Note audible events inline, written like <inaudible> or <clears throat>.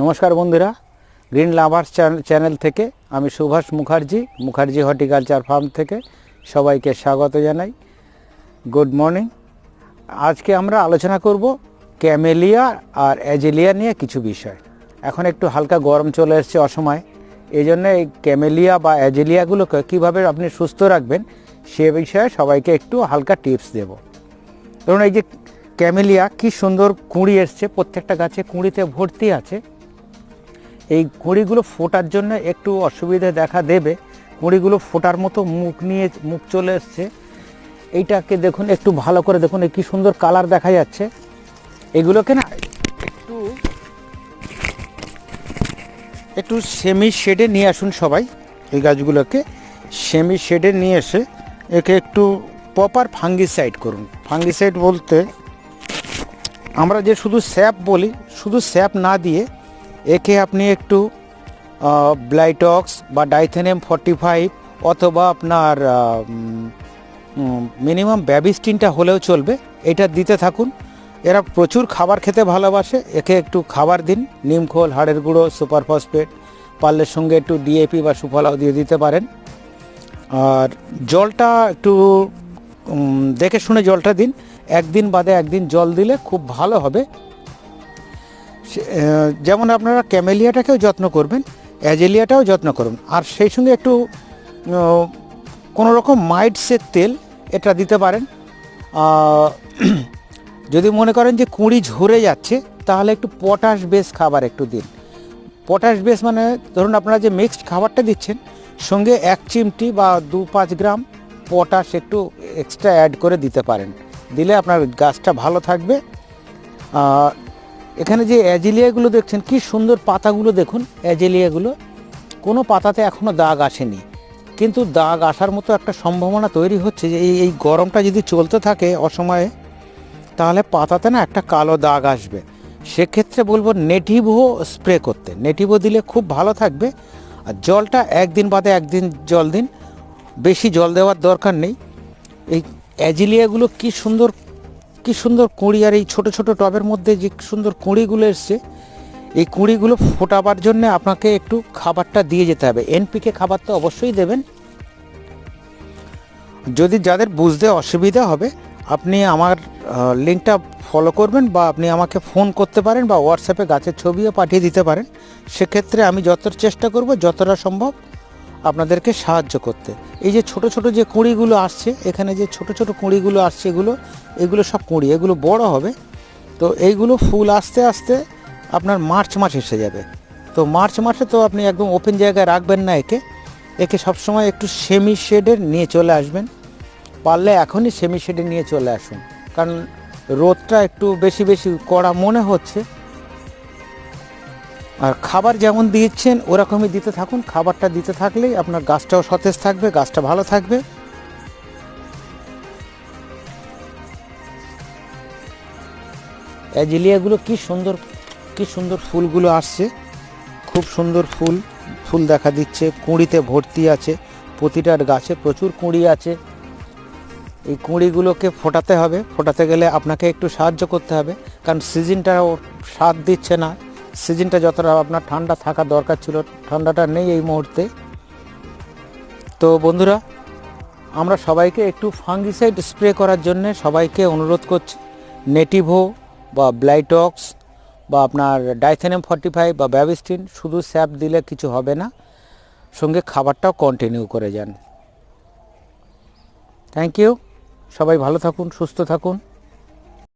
নমস্কার বন্ধুরা, green lovers channel থেকে আমি সুভাষ মুখার্জি মুখার্জি হর্টিকালচার ফার্ম থেকে সবাইকে স্বাগত জানাই। Good morning. আজকে আমরা আলোচনা করব ক্যামেলিয়া আর অ্যাজেলিয়া নিয়ে কিছু বিষয়। এখন একটু হালকা গরম চলে এসছে অসময়। এই জন্য এই ক্যামেলিয়া বা অ্যাজেলিয়াগুলোকে কীভাবে আপনি সুস্থ রাখবেন, সে বিষয়ে সবাইকে একটু হালকা টিপস দেব। ধরুন এই যে ক্যামেলিয়া কি সুন্দর কুঁড়ি এসছে, প্রত্যেকটা গাছে কুঁড়িতে ভর্তি আছে। এই কুঁড়িগুলো ফোটার জন্য একটু অসুবিধা দেখা দেবে। কুঁড়িগুলো ফোটার মতো মুখ নিয়ে মুখ চলে এসছে। এইটাকে দেখুন, একটু ভালো করে দেখুন কি সুন্দর কালার দেখা যাচ্ছে। এগুলোকে না একটু একটু সেমি শেডে নিয়ে আসুন সবাই, এই গাছগুলোকে। সেমি শেডে নিয়ে এসে একে একটু প্রপার ফাঙ্গিসাইড করুন। ফাঙ্গিসাইড বলতে আমরা যে শুধু স্যাপ বলি, শুধু স্যাপ না দিয়ে একে আপনি একটু ব্লাইটক্স বা ডাইথেনেম ফর্টি ফাইভ অথবা আপনার মিনিমাম ব্যাবিস্টিনটা হলেও চলবে, এটা দিতে থাকুন। এরা প্রচুর খাবার খেতে ভালোবাসে, একে একটু খাবার দিন নিমখোল হাড়ের গুঁড়ো, সুপার ফসফেট পারলের সঙ্গে একটু ডিএপি বা সুফলাও দিয়ে দিতে পারেন। আর জলটা একটু দেখে শুনে জলটা দিন, একদিন বাদে একদিন জল দিলে খুব ভালো হবে। যেমন আপনারা ক্যামেলিয়াটাকেও যত্ন করবেন, অ্যাজেলিয়াটাও যত্ন করুন। আর সেই সঙ্গে একটু কোনো রকম মাইটসের তেল এটা দিতে পারেন। <clears throat> যদি মনে করেন যে কুঁড়ি ঝরে যাচ্ছে, তাহলে একটু পটাশ বেস খাবার একটু দিন। পটাশ বেস মানে ধরুন আপনারা যে মিক্সড খাবারটা দিচ্ছেন, সঙ্গে এক চিমটি বা দু পাঁচ গ্রাম পটাশ একটু এক্সট্রা অ্যাড করে দিতে পারেন। দিলে আপনার গাছটা ভালো থাকবে। এখানে যে অ্যাজেলিয়াগুলো দেখছেন, কি সুন্দর পাতাগুলো দেখুন, অ্যাজেলিয়াগুলো। কোনো পাতাতে এখনও দাগ আসেনি। কিন্তু দাগ আসার মতো একটা সম্ভাবনা তৈরি হচ্ছে যে এই এই গরমটা যদি চলতে থাকে অসময়ে, তাহলে পাতাতে না একটা কালো দাগ আসবে। সেক্ষেত্রে বলব নেটিভো স্প্রে করতে। নেটিভো দিলে খুব ভালো থাকবে। আর জলটা একদিন বাদে একদিন জল দিন। বেশি জল দেওয়ার দরকার নেই। এই অ্যাজিলিয়াগুলো কি সুন্দর কি সুন্দর কুঁড়ি আর এই ছোট ছোট টবের মধ্যে যে সুন্দর কুঁড়িগুলো এসছে, এই কুঁড়িগুলো ফোটাবার জন্য আপনাকে একটু খাবারটা দিয়ে যেতে হবে। এনপিকে খাবার তো অবশ্যই দেবেন। যদি যাদের বুঝতে অসুবিধা হবে, আপনি আমার লিঙ্কটা ফলো করবেন বা আপনি আমাকে ফোন করতে পারেন বা হোয়াটসঅ্যাপে গাছের ছবিও পাঠিয়ে দিতে পারেন। সেক্ষেত্রে আমি যতটা চেষ্টা করব, যতটা সম্ভব আপনাদেরকে সাহায্য করতে। এই যে ছোট ছোট যে কুঁড়িগুলো আসছে, এখানে যে ছোট ছোট কুঁড়িগুলো আসছে, এগুলো এগুলো সব কুঁড়ি, এগুলো বড় হবে। তো এইগুলো ফুল আস্তে আস্তে আপনার মার্চ মাস এসে যাবে। তো মার্চ মাসে তো আপনি একদম ওপেন জায়গায় রাখবেন না একে। একে সবসময় একটু সেমি শেডের নিয়ে চলে আসবেন। পারলে এখনই সেমি শেডে নিয়ে চলে আসুন। কারণ রোদটা একটু বেশি বেশি কড়া মনে হচ্ছে। আর খাবার যেমন দিচ্ছেন ওরকমই দিতে থাকুন। খাবারটা দিতে থাকলেই আপনার গাছটাও সতেজ থাকবে, গাছটা ভালো থাকবে। অ্যাজিলিয়াগুলো কি সুন্দর কি সুন্দর ফুলগুলো আসছে। খুব সুন্দর ফুল ফুল দেখা দিচ্ছে, কুঁড়িতে ভর্তি আছে। প্রতিটার গাছে প্রচুর কুঁড়ি আছে। এই কুঁড়িগুলোকে ফোটাতে হবে, ফোটাতে গেলে আপনাকে একটু সাহায্য করতে হবে। কারণ সিজনটা সাথ দিচ্ছে না সিজনটা যতটা আপনার ঠান্ডা থাকা দরকার ছিল, ঠান্ডাটা নেই এই মুহূর্তে। তো বন্ধুরা, আমরা সবাইকে একটু ফাঙ্গিসাইড স্প্রে করার জন্য সবাইকে অনুরোধ করছি। নেটিভো বা ব্লাইটক্স বা আপনার ডাইথেনেম ফর্টি ফাইভ বা ব্যাবিস্টিন শুধু স্যাপ দিলে কিছু হবে না। সঙ্গে খাবারটাও কন্টিনিউ করে যান। থ্যাংক ইউ সবাই ভালো থাকুন, সুস্থ থাকুন।